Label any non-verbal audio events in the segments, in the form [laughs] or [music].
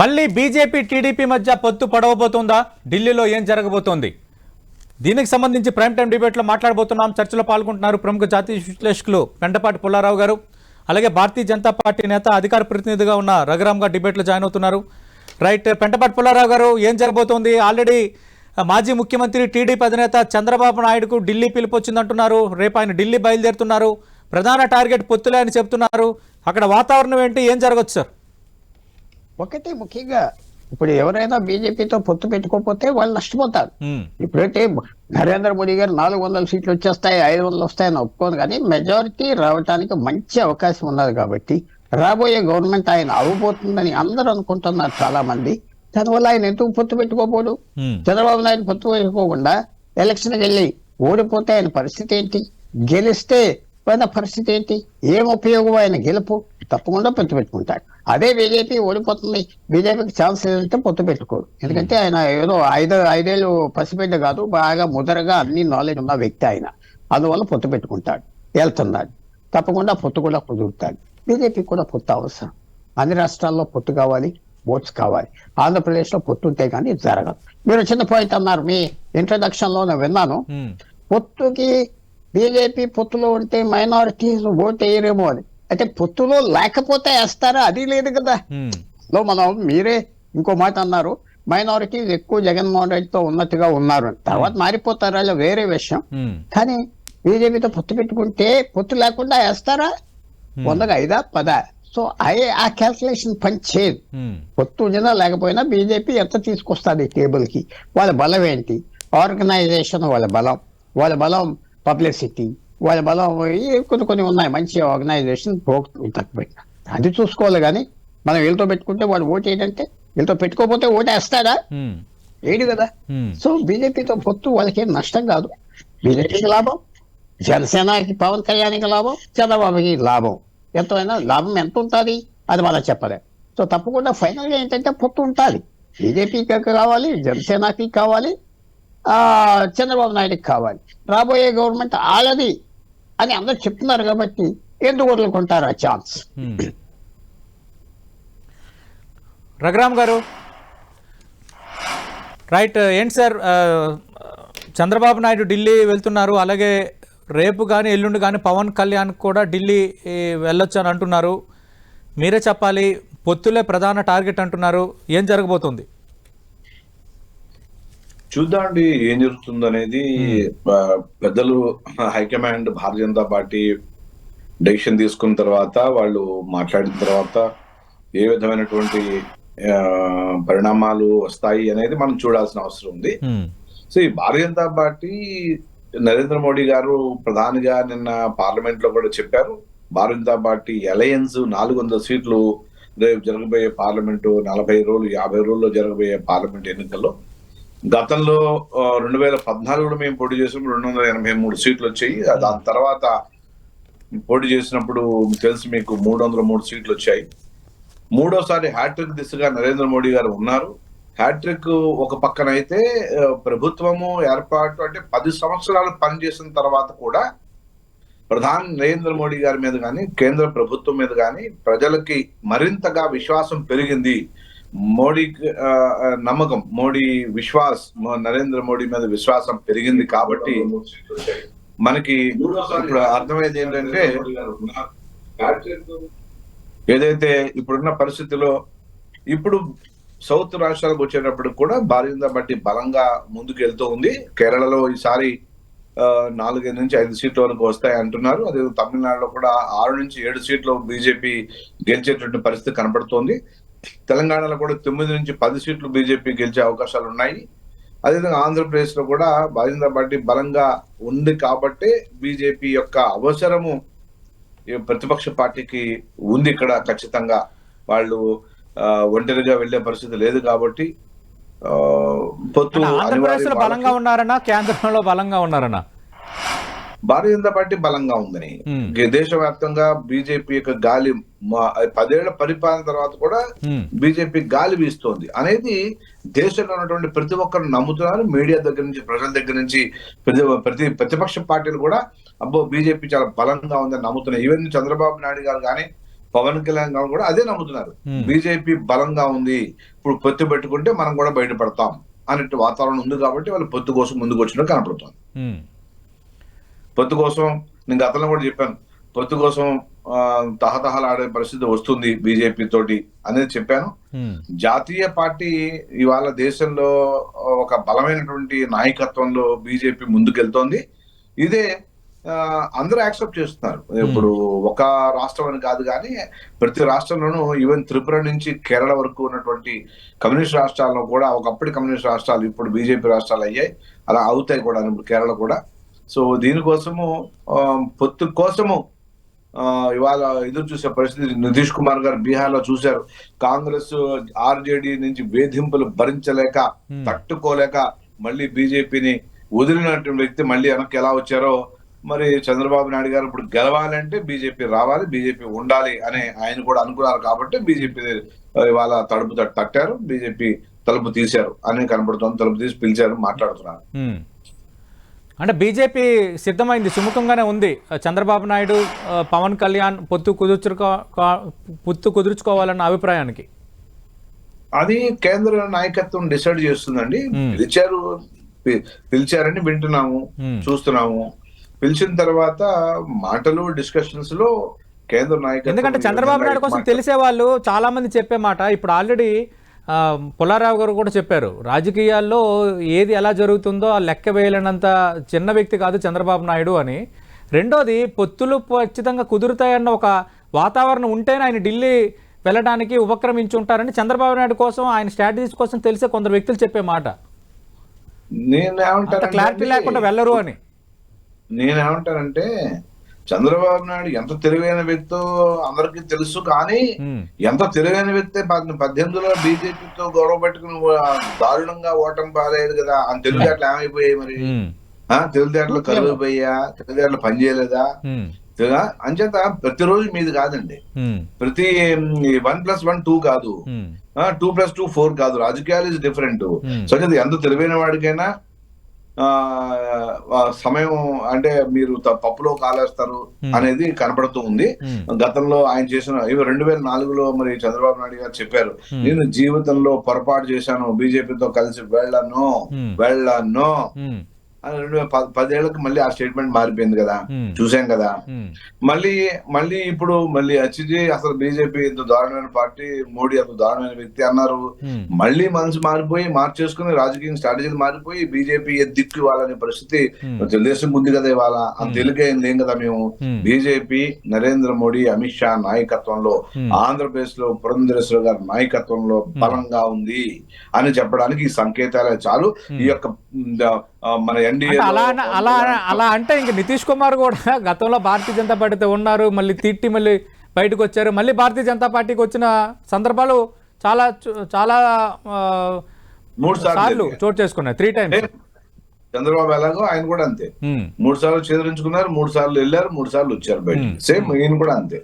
మళ్ళీ BJP TDP మధ్య పొత్తు పడవబోతోందా? ఢిల్లీలో ఏం జరగబోతోంది? దీనికి సంబంధించి ప్రైమ్ టైం డిబేట్లో మాట్లాడబోతున్నాం. చర్చలో పాల్గొంటున్నారు ప్రముఖ జాతీయ విశ్లేషకులు పెంటపాటి పుల్లారావు గారు. అలాగే భారతీయ జనతా పార్టీ నేత అధికార ప్రతినిధిగా ఉన్న రఘురామ్ గారు డిబేట్లో జాయిన్ అవుతున్నారు. రైట్ పెంటపాటి పుల్లారావు గారు ఏం జరగబోతోంది? ఆల్రెడీ మాజీ ముఖ్యమంత్రి టీడీపీ అధినేత చంద్రబాబు నాయుడుకు ఢిల్లీ పిలుపు వచ్చిందంటున్నారు రేపు ఆయన ఢిల్లీ బయలుదేరుతున్నారు. ప్రధాన టార్గెట్ పొత్తులే అని చెప్తున్నారు. అక్కడ వాతావరణం ఏంటి? ఏం జరగచ్చు సార్? ఒకటి ముఖ్యంగా ఇప్పుడు ఎవరైనా బీజేపీతో పొత్తు పెట్టుకోకపోతే వాళ్ళు నష్టపోతారు. ఇప్పుడైతే నరేంద్ర మోడీ గారు నాలుగు వందల సీట్లు వచ్చేస్తాయి ఐదు వందలు వస్తాయని ఒప్పుకోను కానీ మెజారిటీ రావడానికి మంచి అవకాశం ఉన్నది కాబట్టి రాబోయే గవర్నమెంట్ ఆయన అవ్వబోతుందని అందరూ అనుకుంటున్నారు చాలా మంది దానివల్ల ఆయన ఎందుకు పొత్తు పెట్టుకోబోడు? చంద్రబాబు నాయుడు పొత్తు పెట్టుకోకుండా ఎలక్షన్కి వెళ్ళి ఓడిపోతే ఆయన పరిస్థితి ఏంటి? గెలిస్తే ఆయన పరిస్థితి ఏంటి? ఏం ఉపయోగం ఆయన గెలుపు? తప్పకుండా పొత్తు పెట్టుకుంటాడు. అదే బీజేపీ ఓడిపోతుంది. బీజేపీకి ఛాన్స్ లేదంటే పొత్తు పెట్టుకోడు. ఎందుకంటే ఆయన ఏదో ఐదు ఐదేళ్ళు పసిబిడ్డ కాదు బాగా ముదరగా అన్ని నాలెడ్జ్ ఉన్న వ్యక్తి ఆయన. అందువల్ల పొత్తు పెట్టుకుంటాడు. వెళ్తున్నాడు. తప్పకుండా పొత్తు కూడా కుదురుతాడు. బీజేపీ కూడా పొత్తు అవసరం. అన్ని రాష్ట్రాల్లో పొత్తు కావాలి ఓట్స్ కావాలి. ఆంధ్రప్రదేశ్లో పొత్తు ఉంటే కానీ జరగదు. మీరు చిన్న పాయింట్ అన్నారు మీ ఇంట్రడక్షన్లో నేను విన్నాను. ఉమ్, పొత్తుకి బీజేపీ పొత్తులో ఉంటే మైనారిటీస్ ఓట్ వేయరేమో అని. అయితే పొత్తులో లేకపోతే వేస్తారా? అది లేదు కదా. లో మనం మీరే ఇంకో మాట అన్నారు. మైనారిటీస్ ఎక్కువ జగన్మోహన్ రెడ్డితో ఉన్నట్టుగా ఉన్నారు. తర్వాత మారిపోతారా? వేరే విషయం. కానీ బీజేపీతో పొత్తు పెట్టుకుంటే పొత్తు లేకుండా వేస్తారా? వందగా ఐదా? పదా? సో అయ్యే ఆ క్యాల్కులేషన్ పని చేయదు పొత్తు ఉండినా లేకపోయినా బీజేపీ ఎంత తీసుకొస్తుంది టేబుల్కి వాళ్ళ బలం ఏంటి? ఆర్గనైజేషన్ వాళ్ళ బలం. వాళ్ళ బలం పబ్లిసిటీ వాళ్ళ బలం కొన్ని కొన్ని ఉన్నాయి. మంచి ఆర్గనైజేషన్ తక్కువ అది చూసుకోవాలి కానీ మనం వీళ్ళతో పెట్టుకుంటే వాడు ఓటు ఏంటంటే వీళ్ళతో పెట్టుకోకపోతే ఓటు వేస్తాడా? ఏడు కదా. సో బీజేపీతో పొత్తు వాళ్ళకి ఏం నష్టం కాదు. బీజేపీకి లాభం జనసేనకి పవన్ కళ్యాణ్కి లాభం చంద్రబాబుకి లాభం. ఎంతైనా లాభం ఎంత ఉంటుంది? అది మనం చెప్పలేం. సో తప్పకుండా ఫైనల్గా ఏంటంటే పొత్తు ఉంటుంది బీజేపీకి కావాలి జనసేనకి కావాలి చంద్రబాబు నాయుడుకి కావాలి. రాబోయే గవర్నమెంట్ ఆలది అని అందరు చెప్తున్నారు కాబట్టి ఎందుకు వదులుకుంటారు ఆ ఛాన్స్? రఘురామ్ గారు. రైట్ ఏంటి సార్? చంద్రబాబు నాయుడు ఢిల్లీ వెళ్తున్నారు. అలాగే రేపు కానీ ఎల్లుండి కానీ పవన్ కళ్యాణ్ కూడా ఢిల్లీ వెళ్ళొచ్చు అని అంటున్నారు. మీరే చెప్పాలి పొత్తులే ప్రధాన టార్గెట్ అంటున్నారు. ఏం జరగబోతుంది? చూద్దామండి ఏం జరుగుతుంది అనేది పెద్దలు high command Bharatiya Janata Party decision తీసుకున్న తర్వాత వాళ్ళు మాట్లాడిన తర్వాత ఏ విధమైనటువంటి పరిణామాలు వస్తాయి అనేది మనం చూడాల్సిన అవసరం ఉంది. ఉమ్, సో ఈ భారతీయ జనతా పార్టీ నరేంద్ర మోడీ గారు ప్రధానిగా నిన్న పార్లమెంట్లో కూడా చెప్పారు భారతీయ జనతా పార్టీ అలయన్స్ నాలుగు వందల సీట్లు రేపు జరగబోయే పార్లమెంటు నలభై రోజులు యాభై రోజుల్లో జరగబోయే పార్లమెంట్ ఎన్నికల్లో గతంలో రెండు వేల పద్నాలుగులో మేము పోటీ చేసినప్పుడు రెండు వందల ఎనభై మూడు సీట్లు వచ్చాయి దాని తర్వాత పోటీ చేసినప్పుడు తెలుసు మీకు మూడు వందల మూడు సీట్లు వచ్చాయి మూడోసారి హ్యాట్రిక్ దిశగా నరేంద్ర మోడీ గారు ఉన్నారు. హ్యాట్రిక్ ఒక పక్కన అయితే ప్రభుత్వము ఏర్పాటు అంటే పది సంవత్సరాలు పనిచేసిన తర్వాత కూడా ప్రధాని నరేంద్ర మోడీ గారి మీద కానీ కేంద్ర ప్రభుత్వం మీద కానీ ప్రజలకి మరింతగా విశ్వాసం పెరిగింది. మోడీ నమ్మకం మోడీ విశ్వాస్ నరేంద్ర మోడీ మీద విశ్వాసం పెరిగింది కాబట్టి మనకి ఇప్పుడు అర్థమైంది ఏంటంటే ఏదైతే ఇప్పుడున్న పరిస్థితిలో ఇప్పుడు సౌత్ రాష్ట్రాలకు వచ్చేటప్పుడు కూడా భారతీయ బట్టి బలంగా ముందుకు వెళ్తూ ఉంది. కేరళలో ఈసారి నాలుగైదు నుంచి ఐదు సీట్ల వరకు వస్తాయి అంటున్నారు. అదే తమిళనాడులో కూడా ఆరు నుంచి ఏడు సీట్లు బీజేపీ గెలిచేటువంటి పరిస్థితి కనపడుతోంది తెలంగాణలో కూడా తొమ్మిది నుంచి పది సీట్లు బీజేపీ గెలిచే అవకాశాలు ఉన్నాయి. అదేవిధంగా ఆంధ్రప్రదేశ్లో కూడా భారతీయ పార్టీ బలంగా ఉంది కాబట్టి బీజేపీ యొక్క అవసరము ప్రతిపక్ష పార్టీకి ఉంది ఇక్కడ ఖచ్చితంగా. వాళ్ళు ఒంటరిగా వెళ్ళే పరిస్థితి లేదు కాబట్టి ఆ, పొత్తు ఆంధ్రప్రదేశ్లో బలంగా వాళ్ళకి. ఉన్నారనా? కేంద్రంలో బలంగా ఉన్నారనా? భారతీయ జనతా పార్టీ బలంగా ఉందని. దేశవ్యాప్తంగా బీజేపీ యొక్క గాలి పదేళ్ళ పరిపాలన తర్వాత కూడా బీజేపీ గాలి వీస్తోంది. అనేది దేశంలో ఉన్నటువంటి ప్రతి ఒక్కరు నమ్ముతున్నారు. మీడియా దగ్గర నుంచి ప్రజల దగ్గర నుంచి ప్రతి ప్రతి ప్రతిపక్ష పార్టీలు కూడా అబ్బో బీజేపీ చాలా బలంగా ఉందని నమ్ముతున్నాయి ఈవెన్ చంద్రబాబు నాయుడు గారు కానీ పవన్ కళ్యాణ్ గారు కూడా అదే నమ్ముతున్నారు. బీజేపీ బలంగా ఉంది. ఇప్పుడు పొత్తు పెట్టుకుంటే మనం కూడా బయటపడతాం అన్నట్టు వాతావరణం ఉంది కాబట్టి వాళ్ళు పొత్తు కోసం ముందుకు వచ్చినట్టు కనపడుతుంది పొత్తు కోసం నేను గతంలో కూడా చెప్పాను. పొత్తు కోసం తహతహలాడే పరిస్థితి వస్తుంది బీజేపీ తోటి అనేది చెప్పాను. జాతీయ పార్టీ ఇవాళ దేశంలో ఒక బలమైనటువంటి నాయకత్వంలో బీజేపీ ముందుకెళ్తోంది. ఇదే అందరూ యాక్సెప్ట్ చేస్తున్నారు. ఇప్పుడు ఒక రాష్ట్రం అని కాదు కానీ ప్రతి రాష్ట్రంలోనూ ఈవెన్ త్రిపుర నుంచి కేరళ వరకు ఉన్నటువంటి కమ్యూనిస్ట్ రాష్ట్రాల్లో కూడా ఒకప్పటి కమ్యూనిస్ట్ రాష్ట్రాలు ఇప్పుడు బీజేపీ రాష్ట్రాలు అయ్యాయి. అలా అవుతాయి కూడా ఇప్పుడు కేరళ కూడా. సో దీనికోసము పొత్తు కోసము ఇవాళ ఎదురు చూసే పరిస్థితి నితీష్ కుమార్ గారు బీహార్లో చూశారు కాంగ్రెస్ ఆర్జేడీ నుంచి వేధింపులు భరించలేక Hmm. తట్టుకోలేక మళ్ళీ బీజేపీని వదిలినటువంటి వ్యక్తి మళ్ళీ వెనక్కి ఎలా వచ్చారో మరి చంద్రబాబు నాయుడు గారు ఇప్పుడు గెలవాలంటే బీజేపీ రావాలి బీజేపీ ఉండాలి అని ఆయన కూడా అనుకున్నారు కాబట్టి బీజేపీ ఇవాళ తట్- తట్టారు బీజేపీ తలుపు తీశారు అని కనబడుతోంది తలుపు తీసి పిలిచారు మాట్లాడుతున్నారు ఉమ్. అంటే బీజేపీ సిద్ధమైంది సుముఖంగానే ఉంది. చంద్రబాబు నాయుడు పవన్ కళ్యాణ్ పొత్తు కుదుర్చుకో పొత్తు కుదుర్చుకోవాలన్న అభిప్రాయానికి? అది కేంద్ర నాయకత్వం డిసైడ్ చేస్తుందండి. పిలిచారు పిలిచారని వింటున్నాము. చూస్తున్నాము. పిలిచిన తర్వాత మాటలు డిస్కషన్స్లో కేంద్ర నాయకత్వం ఎందుకంటే చంద్రబాబు నాయుడు కోసం తెలిసే వాళ్ళు చాలా మంది చెప్పే మాట ఇప్పుడు ఆల్రెడీ పుల్లారావు గారు కూడా చెప్పారు రాజకీయాల్లో ఏది ఎలా జరుగుతుందో ఆ లెక్క వేయలేనంత చిన్న వ్యక్తి కాదు చంద్రబాబు నాయుడు అని. రెండోది పొత్తులు ఖచ్చితంగా కుదురుతాయన్న ఒక వాతావరణం ఉంటేనే ఆయన ఢిల్లీ వెళ్ళడానికి ఉపక్రమించుంటారని చంద్రబాబు నాయుడు కోసం ఆయన స్ట్రాటజీస్ కోసం తెలిసే కొందరు వ్యక్తులు చెప్పే మాట. నేను క్లారిటీ లేకుండా వెళ్ళరు అని. నేనేమంటానంటే చంద్రబాబు నాయుడు ఎంత తెలివైన వ్యక్తో అందరికీ తెలుసు కానీ ఎంత తెలివైన వ్యక్తి పద్- పద్దెనిమిదిలో బీజేపీతో గొడవ పెట్టుకుని దారుణంగా ఓటమి పాలేదు కదా అని తెలివితేటలు ఏమైపోయాయి మరి? తెలివితేటలు కలుగుపోయా తెలివితేటలు పనిచేయలేదా? అంచేత ప్రతిరోజు మీది కాదండి. ప్రతి వన్ ప్లస్ వన్ టూ కాదు. టూ ప్లస్ టూ ఫోర్ కాదు. రాజకీయాలు ఇస్ డిఫరెంట్. సో ఎంత తెలివైన వాడికైనా సమయం అంటే మీరు పప్పులో కాలేస్తారు. అనేది కనపడుతూ ఉంది గతంలో ఆయన చేసిన ఇవి రెండు వేల నాలుగులో మరి చంద్రబాబు నాయుడు గారు చెప్పారు. నేను జీవితంలో పొరపాటు చేశాను బీజేపీతో కలిసి వెళ్ళను. వెళ్ళను రెండు పదేళ్ళకు మళ్ళీ ఆ స్టేట్మెంట్ మారిపోయింది కదా. చూసాం కదా. మళ్ళీ మళ్ళీ ఇప్పుడు మళ్ళీ వచ్చింది అసలు బీజేపీ ఇంత దారుణమైన పార్టీ మోడీ అంత దారుణమైన వ్యక్తి అన్నారు. మళ్ళీ మనసు మారిపోయి మార్చేసుకుని రాజకీయ స్ట్రాటజీలు మారిపోయి బీజేపీ దిక్కు ఇవ్వాలనే పరిస్థితి. తెలుగుదేశం ఉంది కదా ఇవాళ. అంత తెలుగైంది లేం కదా మేము. బీజేపీ నరేంద్ర మోడీ అమిత్ షా నాయకత్వంలో. ఆంధ్రప్రదేశ్లో పురంధరేశ్వర గారి నాయకత్వంలో బలంగా ఉంది అని చెప్పడానికి ఈ సంకేతాలే చాలు. ఈ యొక్క మన ఎన్డీఏ అలా అలా అలా అంటే ఇంక నితీష్ కుమార్ కూడా [laughs] గతంలో భారతీయ జనతా పార్టీతో ఉన్నారు మళ్ళీ తిట్టి మళ్ళీ బయటకు వచ్చారు. మళ్ళీ భారతీయ జనతా పార్టీకి వచ్చిన సందర్భాలు చాలా చాలా మూడు సార్లు. చోటు చేసుకున్నాయి. త్రీ టైమ్స్ చంద్రబాబు ఎలాగో ఆయన కూడా అంతే. మూడు సార్లు చేదరించుకున్నారు మూడు సార్లు వెళ్ళారు మూడు సార్లు వచ్చారు బయట Hmm. సేమ్ ఈయన కూడా అంతే.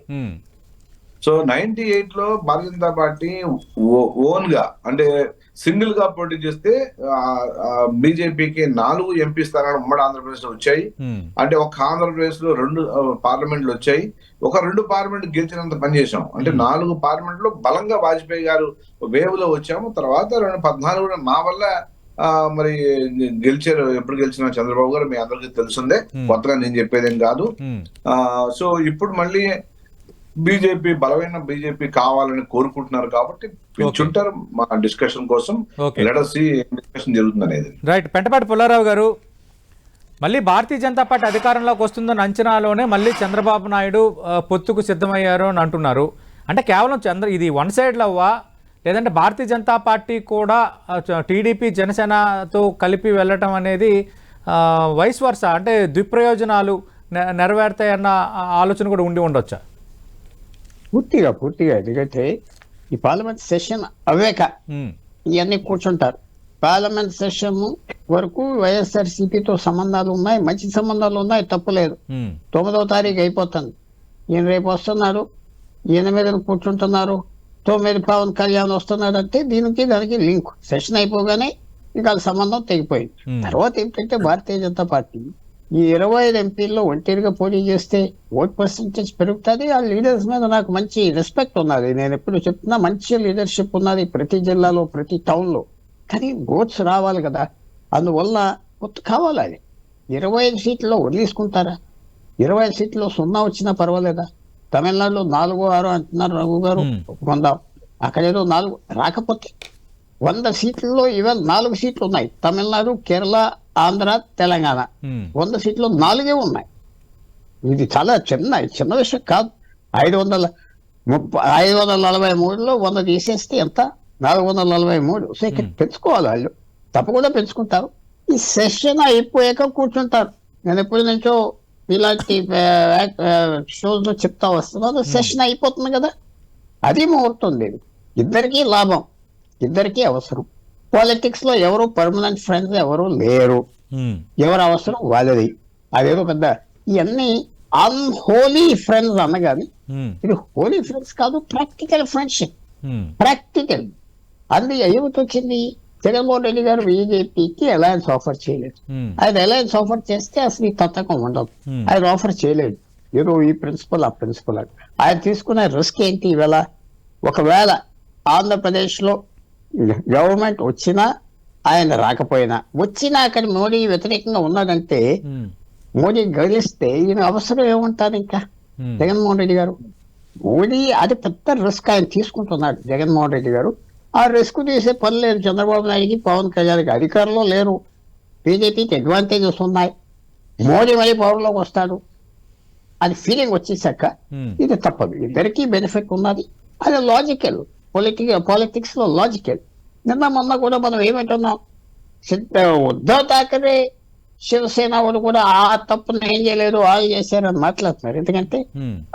సో నైన్టీ ఎయిట్లో భారతీయ జనతా పార్టీ ఓన్గా అంటే సింగిల్గా పోటీ చేస్తే బీజేపీకి నాలుగు ఎంపీ స్థానాలు ఉమ్మడి ఆంధ్రప్రదేశ్లో వచ్చాయి అంటే ఒక ఆంధ్రప్రదేశ్లో రెండు పార్లమెంట్లు వచ్చాయి. ఒక రెండు పార్లమెంట్ గెలిచినంత పని చేశాం. అంటే నాలుగు పార్లమెంట్లో బలంగా వాజ్పేయి గారు వేవ్లో వచ్చాము. తర్వాత రెండు పద్నాలుగు నా వల్ల మరి గెలిచారు. ఎప్పుడు గెలిచిన చంద్రబాబు గారు మీ అందరికీ తెలిసిందే. Hmm. కొత్తగా నేను చెప్పేదేం కాదు. ఆ, సో ఇప్పుడు మళ్ళీ బీజేపీ బలమైన బీజేపీ కావాలని కోరుకుంటున్నారు కాబట్టి పిలుచుంటారు మా డిస్కషన్ కోసం. డిస్కషన్ జరుగుతుంది అనేది. రైట్ పెంటపాటి పుల్లారావు గారు మళ్ళీ భారతీయ జనతా పార్టీ అధికారంలోకి వస్తుందన్న అంచనాలోనే మళ్ళీ చంద్రబాబు నాయుడు పొత్తుకు సిద్ధమయ్యారు అని అంటున్నారు. అంటే కేవలం చంద్ర ఇది వన్ సైడ్ లవ్వా? లేదంటే భారతీయ జనతా పార్టీ కూడా టీడీపీ జనసేనతో కలిపి వెళ్ళటం అనేది వైస్ వర్స అంటే ద్విప్రయోజనాలు నె- నెరవేరుతాయన్న ఆలోచన కూడా ఉండి ఉండొచ్చా? పూర్తిగా పూర్తిగా ఎందుకంటే ఈ పార్లమెంట్ సెషన్ అవేక ఇవన్నీ కూర్చుంటారు. పార్లమెంట్ సెషన్ వరకు వైఎస్ఆర్ సిపితో సంబంధాలు ఉన్నాయి మంచి సంబంధాలు ఉన్నాయి తప్పులేదు ఉమ్, తొమ్మిదవ తారీఖు అయిపోతుంది. ఈయన రేపు వస్తున్నారు ఈయన మీద కూర్చుంటున్నారు తొమ్మిది పవన్ కళ్యాణ్ వస్తున్నాడు అంటే దీనికి దానికి లింక్. సెషన్ అయిపోగానే ఇక సంబంధం తెగిపోయింది. తర్వాత ఏంటంటే భారతీయ జనతా పార్టీ ఈ ఇరవై ఐదు ఎంపీల్లో ఒంటరిగా పోటీ చేస్తే ఓట్ పర్సంటేజ్ పెరుగుతుంది. ఆ లీడర్స్ మీద నాకు మంచి రెస్పెక్ట్ ఉన్నది. నేను ఎప్పుడు చెప్తున్నా మంచి లీడర్షిప్ ఉన్నది ప్రతి జిల్లాలో ప్రతి టౌన్లో కానీ ఓట్స్ రావాలి కదా. అందువల్ల కొత్త కావాలి అది? ఇరవై ఐదు సీట్లలో వదిలేసుకుంటారా? ఇరవై ఐదు సీట్లో సున్నా వచ్చినా పర్వాలేదా? తమిళనాడులో నాలుగు ఆరు అంటున్నారు రఘు గారు. ఒప్పుకుందాం అక్కడేదో నాలుగు రాకపోతే వంద సీట్లలో ఇవాళ నాలుగు సీట్లు ఉన్నాయి. తమిళనాడు కేరళ ఆంధ్ర తెలంగాణ. వంద సీట్లు నాలుగే ఉన్నాయి. ఇది చాలా చిన్న చిన్న విషయం కాదు. ఐదు వందల ముప్పై ఐదు వందల నలభై మూడులో వంద తీసేస్తే ఎంత? నాలుగు వందల నలభై మూడు. సో ఇక్కడ పెంచుకోవాలి వాళ్ళు. తప్పకుండా పెంచుకుంటారు. ఈ సెషన్ అయిపోయాక కూర్చుంటారు. నేను ఎప్పటి నుంచో ఇలాంటి షోస్లో చెప్తా వస్తున్నాను. సెషన్ అయిపోతుంది కదా. అది ముహూర్తం లేదు. ఇద్దరికీ లాభం. ఇద్దరికీ అవసరం. పాలిటిక్స్లో ఎవరు పర్మనెంట్ ఫ్రెండ్స్ ఎవరు లేరు. ఎవరి అవసరం వాళ్ళది. అదేదో పెద్ద ఇవన్నీ అన్హోలీ ఫ్రెండ్స్ అనగాని ఇది హోలీ ఫ్రెండ్స్ కాదు ప్రాక్టికల్ ఫ్రెండ్షిప్ ప్రాక్టికల్ అది ఏమిటి వచ్చింది? జగన్మోహన్ రెడ్డి గారు బీజేపీకి అలయన్స్ ఆఫర్ చేయలేదు. ఆయన అలయన్స్ ఆఫర్ చేస్తే అసలు ఈ తత్తకం ఉండదు. ఆయన ఆఫర్ చేయలేదు. ఏదో ఈ ప్రిన్సిపల్ ఆ ప్రిన్సిపల్ ఆయన తీసుకునే రిస్క్ ఏంటి? ఇవాళ ఒకవేళ ఆంధ్రప్రదేశ్లో గవర్నమెంట్ వచ్చినా ఆయన రాకపోయినా వచ్చినా అక్కడ మోడీ వ్యతిరేకంగా ఉన్నాడంటే మోడీ గెలిస్తే ఈయన అవసరం ఏముంటారు ఇంకా? జగన్మోహన్ రెడ్డి గారు. మోడీ అది పెద్ద రిస్క్ ఆయన తీసుకుంటున్నాడు జగన్మోహన్ రెడ్డి గారు. ఆ రిస్క్ తీసే పని లేదు చంద్రబాబు నాయుడుకి పవన్ కళ్యాణ్కి అధికారంలో లేరు. బీజేపీకి అడ్వాంటేజెస్ ఉన్నాయి. మోడీ మళ్ళీ పవర్లోకి వస్తాడు. అది ఫీలింగ్ వచ్చేసాక ఇది తప్పదు. ఇద్దరికీ బెనిఫిట్ ఉన్నది. అది లాజికల్ పొలిటిక్ పాలిటిక్స్లో లాజికల్ నిన్న మొన్న కూడా మనం ఏమంటున్నాం? సిద్ధ- ఉద్ధవ్ ఠాకరే శివసేన వాళ్ళు కూడా ఆ తప్పును ఏం చేయలేదు వాళ్ళు చేశారని మాట్లాడుతున్నారు. ఎందుకంటే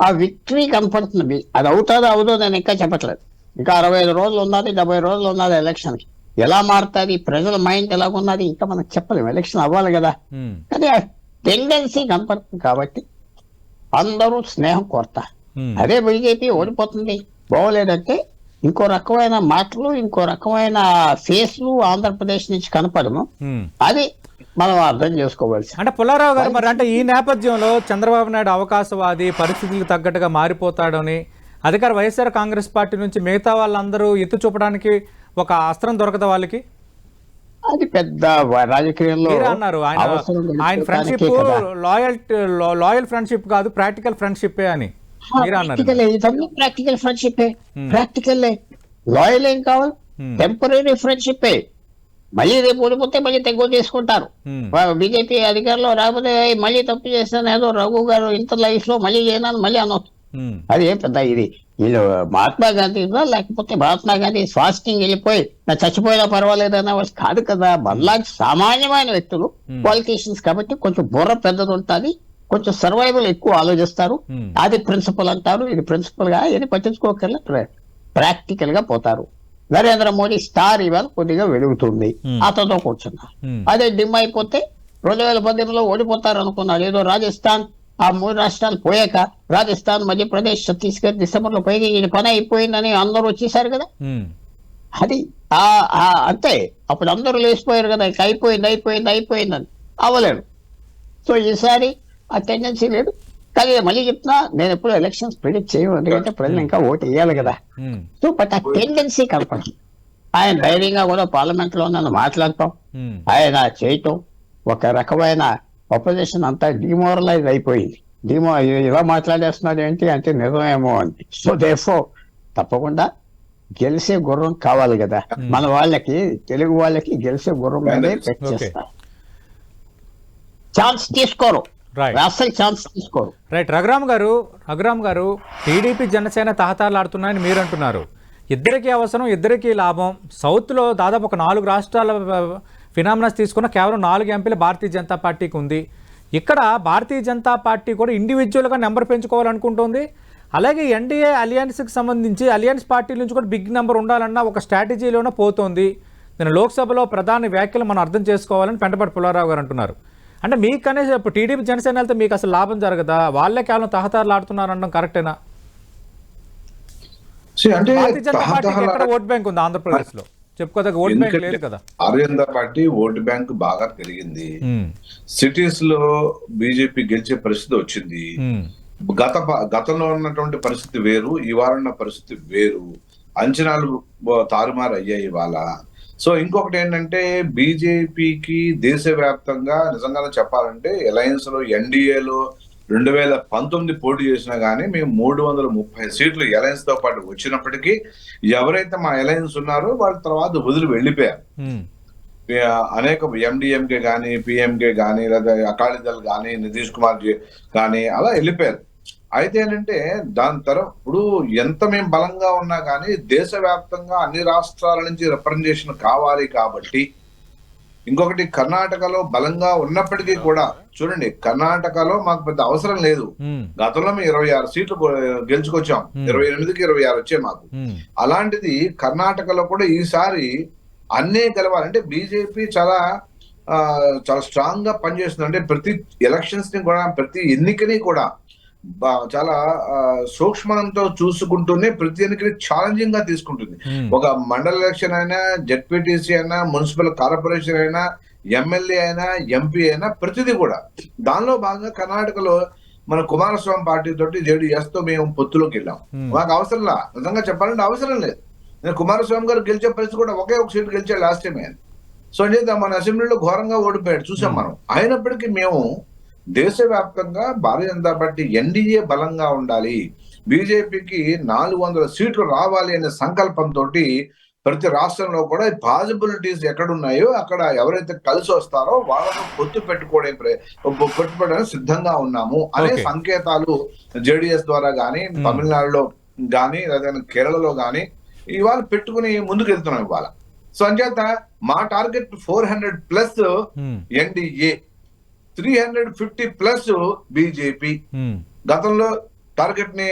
ఆ విక్టరీ కనపడుతుంది అది అవుతుందో అవుదో నేను ఇంకా చెప్పట్లేదు. ఇంకా అరవై ఐదు రోజులు ఉన్నది డెబ్బై రోజులు ఉన్నది ఎలక్షన్కి ఎలా మారుతుంది ప్రజల మైండ్ ఎలాగున్నది ఇంకా మనం చెప్పలేము. ఎలక్షన్ అవ్వాలి కదా. కానీ ఆ టెండెన్సీ కనపడుతుంది కాబట్టి అందరూ స్నేహం కోరతారు. ఉమ్. అదే బీజేపీ ఓడిపోతుంది. బాగోలేదంటే ఇంకో రకమైన మాటలు ఇంకో రకమైన ఫేస్లు ఆంధ్రప్రదేశ్ నుంచి కనపడము. అది మనం అర్థం చేసుకోవాల్సి. అంటే పుల్లారావు గారు మరి అంటే ఈ నేపథ్యంలో చంద్రబాబు నాయుడు అవకాశవాది పరిస్థితులకు తగ్గట్టుగా మారిపోతాడని అధికార వైఎస్ఆర్ కాంగ్రెస్ పార్టీ నుంచి మిగతా వాళ్ళందరూ ఎత్తు చూపడానికి ఒక అస్త్రం దొరకదా వాళ్ళకి? అది పెద్ద రాజకీయంలో అన్నారు. ఆయన ఫ్రెండ్షిప్. లాయల్ లాయల్ ఫ్రెండ్షిప్ కాదు. ప్రాక్టికల్ ఫ్రెండ్షిప్ అని. ప్రాక్టికల్ ఇవన్నీ practical friendship Hmm. Practical loyal ఏం కావాలి? Hmm. టెంపరీ ఫ్రెండ్షిప్ మళ్ళీ రేపు ఓడిపోతే మళ్ళీ తెగో తీసుకుంటారు ఉమ్, బీజేపీ అధికారంలో రాకపోతే "ఏయ్, మళ్ళీ తప్పు చేస్తాను ఏదో రఘు గారు ఇంత లైఫ్లో మళ్ళీ చేయనాను మళ్ళీ అనొచ్చు ఉమ్, అది ఏం పెద్ద ఇది. వీళ్ళు మహాత్మా గాంధీ? లేకపోతే మహాత్మా గాంధీ ఫాస్టింగ్ వెళ్ళిపోయి నా చచ్చిపోయినా పర్వాలేదు వాళ్ళు కాదు కదా మనలాంటి సామాన్యమైన వ్యక్తులు Hmm. పాలిటీషియన్స్ కాబట్టి కొంచెం బుర్ర పెద్దది ఉంటుంది. కొంచెం సర్వైవల్ ఎక్కువ ఆలోచిస్తారు. ఉమ్, అది ప్రిన్సిపల్ అంటారు. ఇది ప్రిన్సిపల్గా ఇది పట్టించుకోకర్లే ప్రాక్టికల్గా పోతారు. నరేంద్ర మోడీ స్టార్ ఇవాళ కొద్దిగా వెలుగుతుంది. Hmm. అతనితో కూర్చున్నారు ఉమ్, అదే డిమ్ అయిపోతే రెండు వేల పద్దెనిమిదిలో ఓడిపోతారు అనుకున్నారు ఏదో రాజస్థాన్ ఆ మూడు రాష్ట్రాలు పోయాక రాజస్థాన్ మధ్యప్రదేశ్ ఛత్తీస్గఢ్ డిసెంబర్లో పోయి ఈయన పని అయిపోయిందని అందరూ వచ్చేసారు కదా. అది ఆ ఆ అంతే. అప్పుడు అందరూ లేచిపోయారు కదా. ఇక అయిపోయింది అయిపోయింది అయిపోయిందని. అవ్వలేదు సో ఈసారి ఆ టెండెన్సీ లేదు. కానీ మళ్ళీ చెప్తున్నా నేను ఎప్పుడు ఎలక్షన్స్ ప్రిడిక్ట్ చేయను. ఎందుకంటే ప్రజలు ఇంకా ఓటు వేయాలి కదా. సో బట్ ఆ టెండెన్సీ కనపడదు ఆయన ధైర్యంగా కూడా పార్లమెంట్లో నన్ను మాట్లాడతాం. ఉమ్, ఆయన చేయటం. ఒక రకమైన అపోజిషన్ అంతా డిమోరలైజ్ అయిపోయింది. డిమో ఇలా మాట్లాడేస్తున్నారు ఏంటి అంటే నిజమేమో అని సో దేఫో తప్పకుండా గెలిసే గుర్రం కావాలి కదా. మన వాళ్ళకి తెలుగు వాళ్ళకి గెలిసే గుర్రం మీదే. చేస్తారు ఛాన్స్ తీసుకోరు. ఛాన్స్ తీసుకోరు. రైట్ రఘురామ్ గారు రఘురామ్ గారు టీడీపీ జనసేన తహతాలాడుతున్నాయని మీరు అంటున్నారు ఇద్దరికీ అవసరం ఇద్దరికీ లాభం. సౌత్లో దాదాపు ఒక నాలుగు రాష్ట్రాల ఫినామినాస్ తీసుకున్న కేవలం నాలుగు ఎంపీలు భారతీయ జనతా పార్టీకి ఉంది. ఇక్కడ భారతీయ జనతా పార్టీ కూడా ఇండివిజువల్గా నెంబర్ పెంచుకోవాలనుకుంటుంది. అలాగే ఎన్డీఏ అలియన్స్కి సంబంధించి అలియన్స్ పార్టీ నుంచి కూడా బిగ్ నెంబర్ ఉండాలన్న ఒక స్ట్రాటజీలోనే పోతోంది. నేను లోక్సభలో ప్రధాని వ్యాఖ్యలు మనం అర్థం చేసుకోవాలని పెంటపాటి పుల్లారావు గారు అంటున్నారు. అంటే మీకనే ఇప్పుడు టీడీపీ జనసేన వెళ్తే మీకు అసలు లాభం జరగదా? వాళ్ళే కేవలం తహతారులు ఆడుతున్నారు అనడం కరెక్టేనా భారతీయ జనతా పార్టీకి ఎక్కడ తహతహలా- ఓట్ బ్యాంక్ ఉంది ఆంధ్రప్రదేశ్లో చెప్పుకోదగ్గ ఓట్ బ్యాంక్ ఎందుకంటే లేదు కదా. Bharatiya Janata party vote bank బాగా పెరిగింది. సిటీస్లో బీజేపీ గెలిచే పరిస్థితి వచ్చింది. గత గతంలో ఉన్నటువంటి పరిస్థితి వేరు ఇవాళ ఉన్న పరిస్థితి వేరు. అంచనాలు తారుమారు అయ్యాయి ఇవాళ. సో ఇంకొకటి ఏంటంటే బీజేపీకి దేశవ్యాప్తంగా నిజంగానే చెప్పాలంటే అలయన్స్లో ఎన్డీఏలో రెండు వేల పంతొమ్మిది పోటీ చేసినా గానీ మేము మూడు వందల ముప్పై సీట్లు అలయన్స్తో పాటు వచ్చినప్పటికీ ఎవరైతే మా అలయన్స్ ఉన్నారో వాళ్ళ తర్వాత వదిలి వెళ్ళిపోయారు. అనేక ఎండిఎంకే కానీ పిఎంకే కానీ లేదా అకాలీదళ్ కానీ నితీష్ కుమార్ కానీ అలా వెళ్ళిపోయారు. అయితే ఏంటంటే దాని తర్వాత ఇప్పుడు ఎంత మేము బలంగా ఉన్నా కానీ దేశవ్యాప్తంగా అన్ని రాష్ట్రాల నుంచి రిప్రజెంటేషన్ కావాలి కాబట్టి ఇంకొకటి కర్ణాటకలో బలంగా ఉన్నప్పటికీ కూడా చూడండి కర్ణాటకలో మాకు పెద్ద అవసరం లేదు. గతంలో మేము ఇరవై ఆరు సీట్లు గెలుచుకొచ్చాం. ఇరవై ఎనిమిదికి ఇరవై ఆరు వచ్చాయి మాకు. అలాంటిది కర్ణాటకలో కూడా ఈసారి అన్నే గెలవాలంటే బీజేపీ చాలా చాలా స్ట్రాంగ్గా పనిచేస్తుంది అంటే ప్రతి ఎలక్షన్స్ని కూడా ప్రతి ఎన్నికని కూడా చాలా సూక్ష్మంతో చూసుకుంటూనే ప్రతి ఎన్నికని ఛాలెంజింగ్గా తీసుకుంటుంది. ఉమ్, ఒక మండల ఎలక్షన్ అయినా జెడ్పీటీసీ అయినా మున్సిపల్ కార్పొరేషన్ అయినా ఎమ్మెల్యే అయినా ఎంపీ అయినా ప్రతిదీ కూడా. దానిలో భాగంగా కర్ణాటకలో మన కుమారస్వామి పార్టీ తోటి జేడీఎస్తో మేము పొత్తులోకి వెళ్ళాం. Hmm. మాకు అవసరం లా. నిజంగా చెప్పాలంటే అవసరం లేదు. నేను కుమారస్వామి గారు గెలిచే పరిస్థితి కూడా ఒకే ఒక సీట్ గెలిచాడు లాస్ట్ టైం సో అంటే మన అసెంబ్లీలో ఘోరంగా ఓడిపోయాడు. చూసాం మనం. అయినప్పటికీ మేము దేశవ్యాప్తంగా భారతీయ జనతా పార్టీ ఎన్డీఏ బలంగా ఉండాలి. బీజేపీకి నాలుగు వందల సీట్లు రావాలి అనే సంకల్పంతో ప్రతి రాష్ట్రంలో కూడా పాసిబిలిటీస్ ఎక్కడున్నాయో అక్కడ ఎవరైతే కలిసి వస్తారో వాళ్ళను పొత్తు పెట్టుకోవడం పెట్టడానికి సిద్ధంగా ఉన్నాము అనే. సంకేతాలు జేడిఎస్ ద్వారా గానీ తమిళనాడులో గానీ లేదా కేరళలో గానీ ఇవాళ పెట్టుకుని ముందుకు వెళ్తున్నాం ఇవాళ. సో అంచేత మా target four hundred plus NDA three hundred fifty plus BJP. Um, గతంలో టార్గెట్ని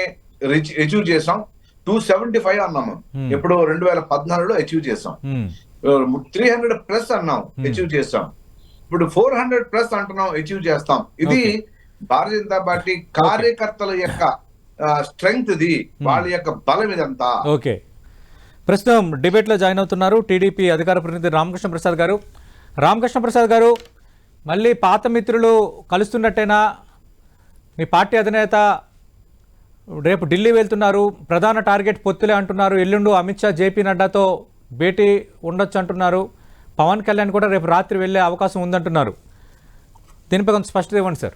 అచీవ్ చేసాం టూ సెవెంటీ ఫైవ్ అన్నాము. Hmm. ఇప్పుడు రెండు వేల పద్నాలుగులో అచీవ్ చేసాం త్రీ హండ్రెడ్ ప్లస్ అన్నాం అచీవ్ చేస్తాం ఇప్పుడు ఫోర్ హండ్రెడ్ ప్లస్ అంటున్నాం అచీవ్ చేస్తాం. ఇది. భారతీయ జనతా పార్టీ కార్యకర్తల యొక్క స్ట్రెంగ్త్ ఇది. వాళ్ళ యొక్క బలం ఇదంతా. ఓకే ప్రస్తుతం డిబేట్లో జాయిన్ అవుతున్నారు టీడీపీ అధికార ప్రతినిధి రామకృష్ణ ప్రసాద్ గారు. రామకృష్ణ ప్రసాద్ గారు మళ్ళీ పాత మిత్రులు కలుస్తున్నట్టేనా? మీ పార్టీ అధినేత రేపు ఢిల్లీ వెళ్తున్నారు ప్రధాన టార్గెట్ పొత్తులే అంటున్నారు ఎల్లుండు అమిత్ షా జేపీ నడ్డాతో భేటీ ఉండొచ్చు అంటున్నారు. పవన్ కళ్యాణ్ కూడా రేపు రాత్రి వెళ్ళే అవకాశం ఉందంటున్నారు. దీనిపై కొంత స్పష్టత ఇవ్వండి సార్.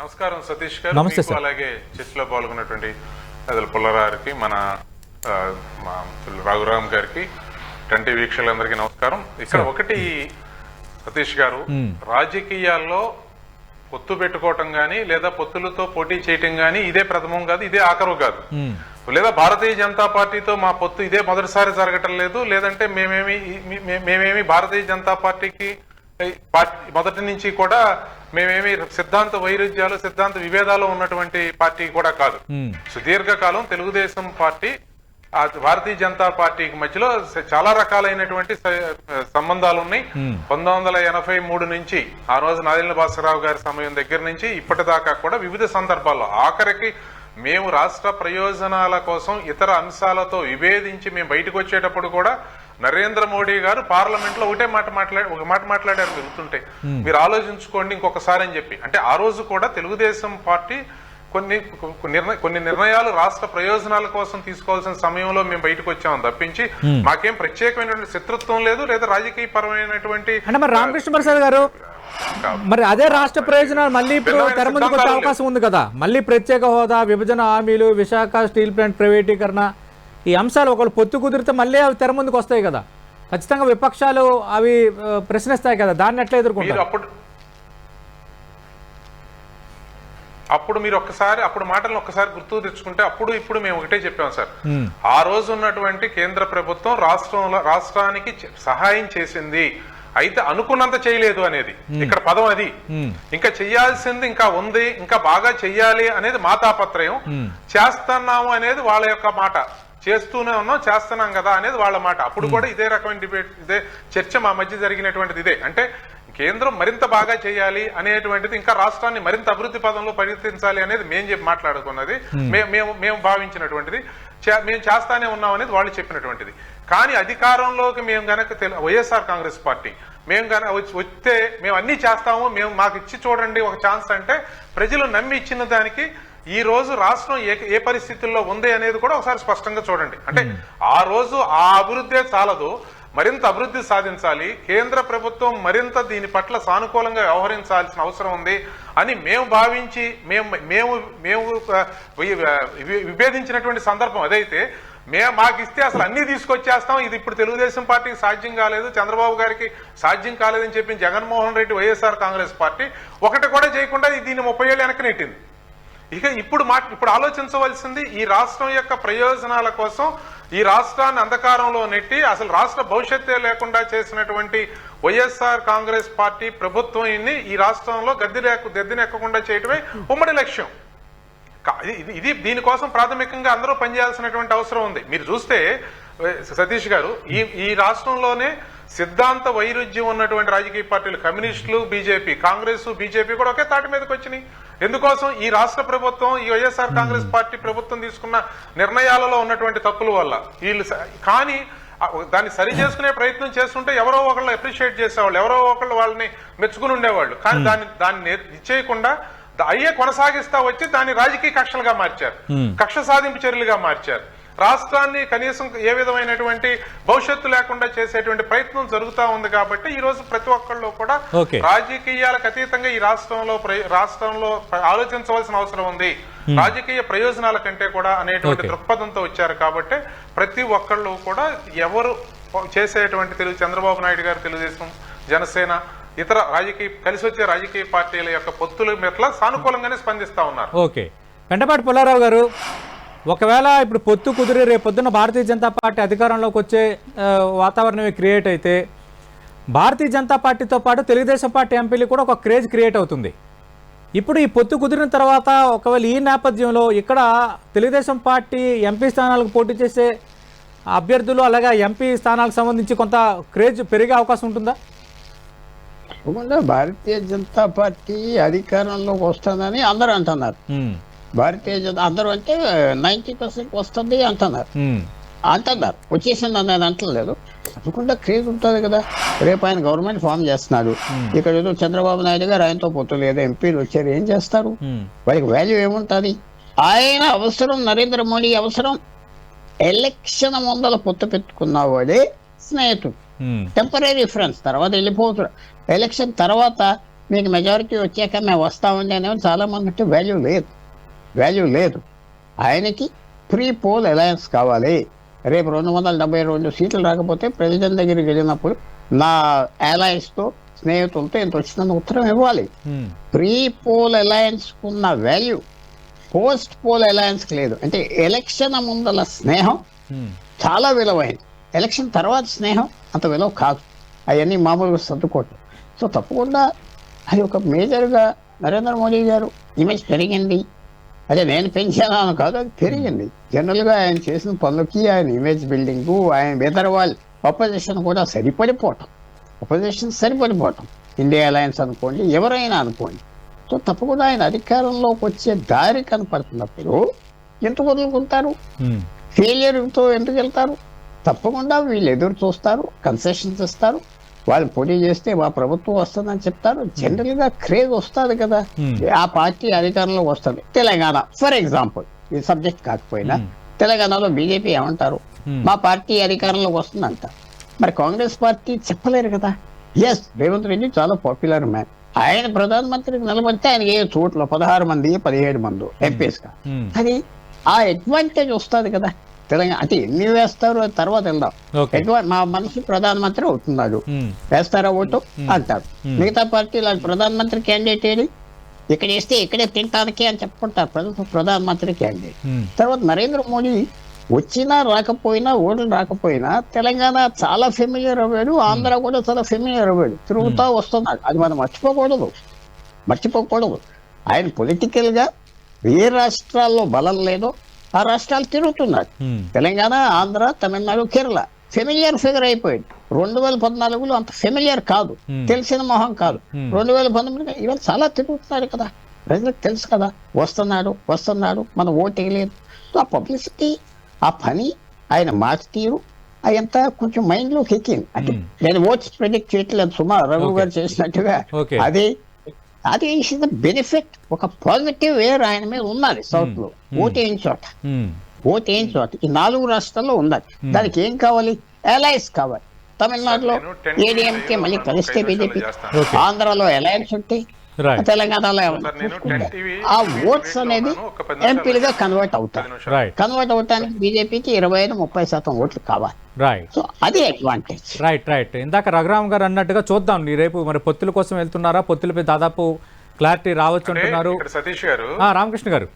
నమస్కారం సతీష్ గారు. నమస్తే. అలాగే చర్చలో పాల్గొన్నటువంటి పెద్దల పుల్లారావుకి మన రఘురామ్ గారికి టంటి వీక్షకులందరికీ నమస్కారం. ఇక్కడ ఒకటి సతీష్ గారు. రాజకీయాల్లో పొత్తు పెట్టుకోవటం గాని లేదా పొత్తులతో పోటీ చేయటం గాని ఇదే ప్రథమం కాదు ఇదే ఆఖరు కాదు. లేదా భారతీయ జనతా పార్టీతో మా పొత్తు ఇదే మొదటిసారి జరగటం లేదు లేదంటే మేమేమి మేమేమి భారతీయ జనతా పార్టీకి మొదటి నుంచి కూడా మేమేమి సిద్ధాంత వైరుధ్యాలు సిద్ధాంత విభేదాలు ఉన్నటువంటి పార్టీ కూడా కాదు. సుదీర్ఘకాలం తెలుగుదేశం పార్టీ భారతీయ జనతా పార్టీకి మధ్యలో చాలా రకాలైనటువంటి సంబంధాలు ఉన్నాయి. పంతొమ్మిది వందల ఎనభై మూడు నుంచి ఆ రోజు నాదిన భాస్కరరావు గారి సమయం దగ్గర నుంచి ఇప్పటిదాకా కూడా వివిధ సందర్భాల్లో ఆఖరికి మేము రాష్ట్ర ప్రయోజనాల కోసం ఇతర అంశాలతో విభేదించి మేము బయటకు వచ్చేటప్పుడు కూడా నరేంద్ర మోడీ గారు పార్లమెంట్లో ఒకటే మాట మాట్లాడి ఒక మాట మాట్లాడారు వెళ్తుంటే మీరు ఆలోచించుకోండి ఇంకొకసారి అని చెప్పి. అంటే ఆ రోజు కూడా తెలుగుదేశం పార్టీ కొన్ని కొ- నిర్ణ- కొన్ని నిర్ణయాలు రాష్ట్ర ప్రయోజనాల కోసం తీసుకోవాల్సిన సమయంలో మేము బయటకు వచ్చాం తప్పించి మాకేం ప్రత్యేకమైనటువంటి శత్రుత్వం లేదు లేదా రాజకీయ పరమైనటువంటి అంటే మరి రామకృష్ణ ప్రసాద్ గారు మరి అదే రాష్ట్ర ప్రయోజనాలు మళ్ళీ ఇప్పుడు భిన్నమైన తెర ముందుకు వచ్చే అవకాశం ఉంది కదా. మళ్ళీ ప్రత్యేక హోదా విభజన హామీలు విశాఖ స్టీల్ ప్లాంట్ ప్రైవేటీకరణ ఈ అంశాలు ఒకళ్ళు పొత్తు కుదిరితే మళ్ళీ అవి తెర ముందుకు వస్తాయి కదా. ఖచ్చితంగా విపక్షాలు అవి ప్రశ్నిస్తాయి కదా. దాన్ని ఎట్లా ఎదుర్కొంటారు? అప్పుడు మీరు ఒక్కసారి అప్పుడు మాటలను ఒక్కసారి గుర్తు తెచ్చుకుంటే అప్పుడు ఇప్పుడు మేము ఒకటే చెప్పాం సార్. ఆ రోజు ఉన్నటువంటి కేంద్ర ప్రభుత్వం రాష్ట్రంలో రాష్ట్రానికి సహాయం చేసింది. అయితే అనుకున్నంత చేయలేదు అనేది. ఇక్కడ పదం అది. ఇంకా చెయ్యాల్సింది ఇంకా ఉంది ఇంకా బాగా చెయ్యాలి అనేది మా తాపత్రయం మ్మ్. చేస్తున్నాము అనేది వాళ్ళ యొక్క మాట. చేస్తూనే ఉన్నాం చేస్తున్నాం కదా అనేది వాళ్ళ మాట. అప్పుడు కూడా ఇదే రకమైన డిబేట్ ఇదే చర్చ మా మధ్య జరిగినటువంటిది ఇదే. అంటే కేంద్రం మరింత బాగా చేయాలి అనేటువంటిది ఇంకా రాష్ట్రాన్ని మరింత అభివృద్ధి పదంలో పరిగెత్తించాలి అనేది మేము చెప్పి మాట్లాడుకున్నది. మే- మేము మేము భావించినటువంటిది. మేము చేస్తానే ఉన్నాం అనేది వాళ్ళు చెప్పినటువంటిది. కానీ అధికారంలోకి మేము గనక తెలు- వైఎస్ఆర్ కాంగ్రెస్ పార్టీ మేము వచ్చి- వస్తే మేము అన్ని చేస్తాము మేము మాకు ఇచ్చి చూడండి ఒక ఛాన్స్ అంటే ప్రజలు నమ్మి ఇచ్చిన దానికి ఈ రోజు రాష్ట్రం ఏ ఏ పరిస్థితుల్లో ఉంది అనేది కూడా ఒకసారి స్పష్టంగా చూడండి. అంటే ఆ రోజు ఆ అభివృద్ధే చాలదు. మరింత అభివృద్ధి సాధించాలి. కేంద్ర ప్రభుత్వం మరింత దీని పట్ల సానుకూలంగా వ్యవహరించాల్సిన అవసరం ఉంది అని మేము భావించి మేము మేము మేము విభేదించినటువంటి సందర్భం అదైతే మేము మాకు ఇస్తే అసలు అన్ని తీసుకొచ్చేస్తాం. ఇది ఇప్పుడు తెలుగుదేశం పార్టీకి సాధ్యం కాలేదు. చంద్రబాబు గారికి సాధ్యం కాలేదని చెప్పి Jaganmohan Reddy YSR Congress party ఒకటి కూడా చేయకుండా దీన్ని ముప్పై ఏళ్ళు వెనక నెట్టింది. ఇక ఇప్పుడు మా ఇప్పుడు ఆలోచించవలసింది ఈ రాష్ట్రం యొక్క ప్రయోజనాల కోసం ఈ రాష్ట్రాన్ని అంధకారంలో నెట్టి అసలు రాష్ట్ర భవిష్యత్తే లేకుండా చేసినటువంటి వైఎస్ఆర్ కాంగ్రెస్ పార్టీ ప్రభుత్వం ఈ రాష్ట్రంలో గద్దె లేక గద్దెనెక్కకుండా చేయటమే ఉమ్మడి లక్ష్యం. కా- ఇది- ఇది దీనికోసం ప్రాథమికంగా అందరూ పనిచేయాల్సినటువంటి అవసరం ఉంది. మీరు చూస్తే సతీష్ గారు ఈ ఈ రాష్ట్రంలోనే సిద్ధాంత వైరుధ్యం ఉన్నటువంటి రాజకీయ పార్టీలు కమ్యూనిస్టులు బీజేపీ. కాంగ్రెస్ బీజేపీ కూడా ఒకే తాటి మీదకి వచ్చినాయి. ఎందుకోసం ఈ రాష్ట్ర ప్రభుత్వం ఈ వైఎస్ఆర్ కాంగ్రెస్ పార్టీ ప్రభుత్వం తీసుకున్న నిర్ణయాలలో ఉన్నటువంటి తప్పుల వల్ల వీళ్ళు కానీ దాన్ని సరి చేసుకునే ప్రయత్నం చేస్తుంటే ఎవరో ఒకళ్ళు అప్రిషియేట్ చేసేవాళ్ళు ఎవరో ఒకళ్ళు వాళ్ళని మెచ్చుకుని ఉండేవాళ్ళు. కానీ దాన్ని దాన్ని ఇచ్చేయకుండా అయ్యే కొనసాగిస్తా వచ్చి దాన్ని రాజకీయ కక్షలుగా మార్చారు. కక్ష సాధింపు చర్యలుగా మార్చారు. రాష్ట్రాన్ని కనీసం ఏ విధమైనటువంటి భవిష్యత్తు లేకుండా చేసేటువంటి ప్రయత్నం జరుగుతా ఉంది కాబట్టి ఈ రోజు ప్రతి ఒక్కళ్ళు కూడా. రాజకీయాలకు అతీతంగా ఈ రాష్ట్రంలో రాష్ట్రంలో ఆలోచించవలసిన అవసరం ఉంది రాజకీయ ప్రయోజనాల కంటే కూడా అనేటువంటి. దృక్పథంతో వచ్చారు కాబట్టి ప్రతి ఒక్కళ్ళు కూడా ఎవరు చేసేటువంటి తెలుగు చంద్రబాబు నాయుడు గారు తెలుగుదేశం జనసేన ఇతర రాజకీయ కలిసి వచ్చే రాజకీయ పార్టీల యొక్క పొత్తుల మెట్ల సానుకూలంగానే స్పందిస్తా ఉన్నారు ఓకే పెంటపాటి పుల్లారావు గారు ఒకవేళ ఇప్పుడు పొత్తు కుదిరి రేపు పొద్దున్న భారతీయ జనతా పార్టీ అధికారంలోకి వచ్చే వాతావరణం క్రియేట్ అయితే భారతీయ జనతా పార్టీతో పాటు తెలుగుదేశం పార్టీ ఎంపీలు కూడా ఒక క్రేజ్ క్రియేట్ అవుతుంది. ఇప్పుడు ఈ పొత్తు కుదిరిన తర్వాత ఒకవేళ ఈ నేపథ్యంలో ఇక్కడ తెలుగుదేశం పార్టీ ఎంపీ స్థానాలకు పోటీ చేసే అభ్యర్థులు అలాగే ఎంపీ స్థానాలకు సంబంధించి కొంత క్రేజ్ పెరిగే అవకాశం ఉంటుందా? భారతీయ జనతా పార్టీ అధికారంలోకి వస్తుందని అందరూ అంటున్నారు. భారతీయ జనతా అందరూ అంటే నైంటీ పర్సెంట్ వస్తుంది అంటున్నారు. అంటున్నారు. వచ్చేసింది నేను అంటలేదు. తప్పకుండా క్రేజ్ ఉంటుంది కదా. రేపు ఆయన గవర్నమెంట్ ఫామ్ చేస్తున్నాడు. ఇక్కడ ఏదో చంద్రబాబు నాయుడు గారు ఆయనతో పొత్తు లేదు ఎంపీలు వచ్చారు ఏం చేస్తారు? వారికి వాల్యూ ఏముంటుంది? ఆయన అవసరం నరేంద్ర మోడీ అవసరం. ఎలక్షన్ ముందల పొత్తు పెట్టుకున్న వాడే స్నేహితుడు. టెంపరీ ఫ్రెండ్స్ తర్వాత వెళ్ళిపోతున్నారు ఎలక్షన్ తర్వాత మీకు మెజారిటీ వచ్చాక మేము వస్తామండి అనేవి చాలా మంది అంటే వాల్యూ లేదు. వాల్యూ లేదు. ఆయనకి ప్రీ పోల్ అలయన్స్ కావాలి. రేపు రెండు వందల డెబ్బై రెండు సీట్లు రాకపోతే ప్రెసిడెంట్ దగ్గరికి వెళ్ళినప్పుడు నా allies-తో స్నేహితులతో ఇంత వచ్చినందుకు ఉత్తరం ఇవ్వాలి. ప్రీ పోల్ అలయన్స్ ఉన్న వాల్యూ పోస్ట్ పోల్ అలయన్స్ లేదు. అంటే ఎలక్షన్ ముందల స్నేహం చాలా విలువైంది. ఎలక్షన్ తర్వాత స్నేహం అంత విలువ కాదు. అవన్నీ మామూలుగా సర్దుకోవటం. సో తప్పకుండా అది ఒక మేజర్గా నరేంద్ర మోడీ గారు ఇమేజ్ పెరిగింది. అదే నేను పెంచాను కాదు అది పెరిగింది. జనరల్గా ఆయన చేసిన పనులకి ఆయన ఇమేజ్ బిల్డింగ్ ఆయన ఇతర వాళ్ళు అపోజిషన్ కూడా సరిపడిపోవటం. అపోజిషన్ సరిపడిపోవటం. ఇండియా అలయన్స్ అనుకోండి ఎవరైనా అనుకోండి. సో తప్పకుండా ఆయన అధికారంలోకి వచ్చే దారి కనపడుతున్నప్పుడు ఎందుకు వదులుకుంటారు? ఫెయిలియర్తో ఎందుకు వెళ్తారు? తప్పకుండా వీళ్ళు ఎదురు చూస్తారు కన్సెషన్స్ ఇస్తారు. వాళ్ళు పోటీ చేస్తే మా ప్రభుత్వం వస్తుందని చెప్తారు. జనరల్గా క్రేజ్ వస్తుంది కదా. Hmm. ఆ పార్టీ అధికారంలోకి వస్తుంది. తెలంగాణ ఫర్ ఎగ్జాంపుల్ ఈ సబ్జెక్ట్ కాకపోయినా తెలంగాణలో బీజేపీ ఏమంటారు? Hmm. మా పార్టీ అధికారంలోకి వస్తుందంట. మరి కాంగ్రెస్ పార్టీ చెప్పలేరు కదా. ఎస్ రేవంత్ రెడ్డి చాలా పాపులర్ మ్యాన్ ఆయన ప్రధానమంత్రికి నిలబడితే ఆయనకి ఏ చోట్ల పదహారు మంది పదిహేడు మంది ఎంపీస్గా ఉమ్, అది ఆ అడ్వాంటేజ్ వస్తుంది కదా. తెలంగాణ అంటే ఎన్ని వేస్తారు? తర్వాత వెళ్దాం అడ్వా- మా మనిషి ప్రధానమంత్రి అవుతున్నాడు. వేస్తారా ఓటు? అంటారు. మిగతా పార్టీలు ప్రధానమంత్రి క్యాండిడేట్ ఏది? ఇక్కడ వేస్తే ఇక్కడే తింటానికి అని చెప్పుకుంటారు. ప్రధాన ప్రధానమంత్రి క్యాండిడేట్ తర్వాత నరేంద్ర మోడీ వచ్చినా రాకపోయినా ఓట్లు రాకపోయినా తెలంగాణ చాలా ఫెమిలియర్ అవ్వాడు. ఆంధ్ర కూడా చాలా ఫెమిలియర్ అవ్వాడు. తిరుగుతా వస్తున్నాడు. అది మనం మర్చిపోకూడదు. మర్చిపోకూడదు. ఆయన పొలిటికల్గా ఏ రాష్ట్రాల్లో బలం లేదో ఆ రాష్ట్రాలు తిరుగుతున్నాడు um, Telangana Andhra Tamil Nadu Kerala. Familiar figure అయిపోయాడు. రెండు వేల పద్నాలుగులో అంత ఫెమిలియర్ కాదు. తెలిసిన మొహం కాదు. రెండు వేల పంతొమ్మిది ఇవాళ చాలా తిరుగుతున్నాడు కదా. ప్రజలకు తెలుసు కదా. వస్తున్నాడు వస్తున్నాడు. మన ఓటు వేయలేదు సో ఆ పబ్లిసిటీ ఆ పని ఆయన మాట తీరు అదంతా కొంచెం మైండ్లోకి ఎక్కింది. అంటే. నేను ఓట్స్ ప్రెడిక్ట్ చేయట్లేదు. సుమా రఘు. గారు చేసినట్టుగా Okay. అది అది ద బెనిఫిట్ ఒక పాజిటివ్ వేర్ ఆయన మీద ఉన్నది సౌత్లో. Hmm. ఓటు చోట? ఉమ్, ఓటు చోట? ఈ నాలుగు రాష్ట్రాల్లో ఉన్నది. దానికి ఏం కావాలి? అలయన్స్ కావాలి. తమిళనాడులో నేను 10 ఏడీఎంకే మళ్ళీ కలిస్తే బీజేపీ. ఆంధ్రాలో అలయన్స్ ఉంటే రైట్ తెలంగాణలో ఏమన్నా సార్, నేను చూసుకుంటే 10 TV ఆ ఓట్స్ అనేది ఎంపీలుగా. కన్వర్ట్. రైట్ కన్వర్ట్ అవటానికి బీజేపీకి ఇరవై ఐదు ముప్పై శాతం ఓట్లు కావాలి. రైట్ సో అది అడ్వాంటేజ్ రైట్ రైట్ ఇందాక రఘురామ్ గారు అన్నట్టుగా చూద్దాం. ఈ రేపు మరి పొత్తుల కోసం వెళ్తున్నారా? పొత్తులపై దాదాపు క్లారిటీ రావచ్చు అంటే అంటున్నారు. సతీష్ గారు ఆ, రామకృష్ణ గారు.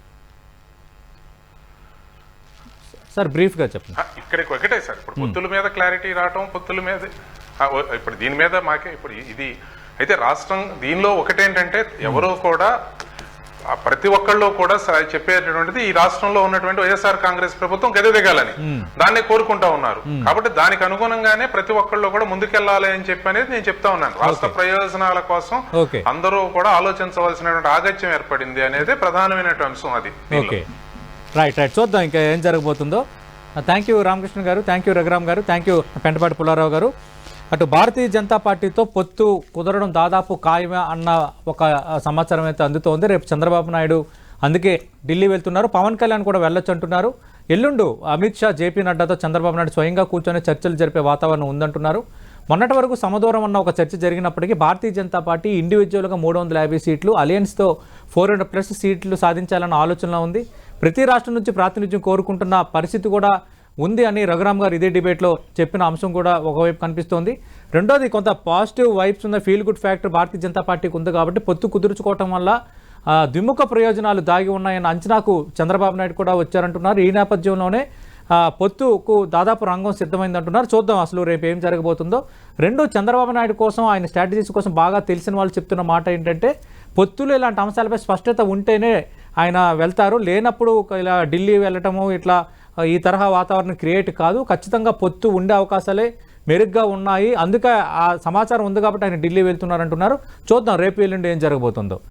సార్ బ్రీఫ్గా చెప్పండి. ఆ, ఇక్కడికి ఒకటే సార్. ఇప్పుడు పొత్తుల మీద క్లారిటీ రావటం పొత్తుల మీద ఇప్పుడు దీని మీద మాకే ఇప్పుడు ఇది అయితే రాష్ట్రం దీనిలో ఒకటేంటంటే ఎవరో కూడా ప్రతి ఒక్కళ్ళు కూడా చెప్పేటటువంటిది ఈ రాష్ట్రంలో ఉన్నటువంటి వైఎస్ఆర్ కాంగ్రెస్ ప్రభుత్వం గెదదిగాలని దాన్ని కోరుకుంటా ఉన్నారు. కాబట్టి దానికి అనుగుణంగానే ప్రతి ఒక్కళ్ళు కూడా ముందుకెళ్ళాలి అని చెప్పి అనేది నేను చెప్తా ఉన్నాను. రాష్ట్ర ప్రయోజనాల కోసం అందరూ కూడా ఆలోచించవలసినటువంటి ఆగత్యం ఏర్పడింది అనేది ప్రధానమైనటువంటి అంశం అది రైట్ రైట్. చూద్దాం ఇంకా ఏం జరగబోతుందో. థ్యాంక్ యూ రామకృష్ణ గారు థ్యాంక్ యూ రఘురామ్ గారు థ్యాంక్ యూ పెంటపాటి పుల్లారావు గారు. అటు భారతీయ జనతా పార్టీతో పొత్తు కుదరడం దాదాపు ఖాయమే అన్న ఒక సమాచారం అయితే అందుతోంది. రేపు చంద్రబాబు నాయుడు అందుకే ఢిల్లీ వెళ్తున్నారు. పవన్ కళ్యాణ్ కూడా వెళ్ళొచ్చు అంటున్నారు. ఎల్లుండు అమిత్ షా జేపీ నడ్డాతో చంద్రబాబు నాయుడు స్వయంగా కూర్చొని చర్చలు జరిపే వాతావరణం ఉందంటున్నారు. మొన్నటి వరకు సమదూరం అన్న ఒక చర్చ జరిగినప్పటికీ భారతీయ జనతా పార్టీ ఇండివిజువల్గా మూడు వందల యాభై సీట్లు అలయన్స్తో ఫోర్ హండ్రెడ్ ప్లస్ సీట్లు సాధించాలన్న ఆలోచనలో ఉంది. ప్రతి రాష్ట్రం నుంచి ప్రాతినిధ్యం కోరుకుంటున్న పరిస్థితి కూడా ఉంది అని రఘురామ్ గారు ఇదే డిబేట్లో చెప్పిన అంశం కూడా ఒకవైపు కనిపిస్తోంది. రెండోది కొంత పాజిటివ్ వైబ్స్ ఉన్న feel good factor Bharatiya Janata పార్టీకి ఉంది కాబట్టి పొత్తు కుదుర్చుకోవటం వల్ల ద్విముఖ ప్రయోజనాలు దాగి ఉన్నాయన్న అంచనాకు చంద్రబాబు నాయుడు కూడా వచ్చారంటున్నారు. ఈ నేపథ్యంలోనే పొత్తుకు దాదాపు రంగం సిద్ధమైందంటున్నారు. చూద్దాం అసలు రేపు ఏం జరగబోతుందో. రెండు చంద్రబాబు నాయుడు కోసం ఆయన స్ట్రాటజీస్ కోసం బాగా తెలిసిన వాళ్ళు చెప్తున్న మాట ఏంటంటే పొత్తులు ఇలాంటి అంశాలపై స్పష్టత ఉంటేనే ఆయన వెళ్తారు. లేనప్పుడు ఒక ఇలా ఢిల్లీ వెళ్ళటము ఇట్లా ఈ తరహా వాతావరణం క్రియేట్ కాదు ఖచ్చితంగా పొత్తు ఉండే అవకాశాలే మెరుగ్గా ఉన్నాయి. అందుకే ఆ సమాచారం ఉంది కాబట్టి ఆయన ఢిల్లీ వెళ్తున్నారంటున్నారు. చూద్దాం రేపు ఎల్లుండి ఏం జరగబోతుందో.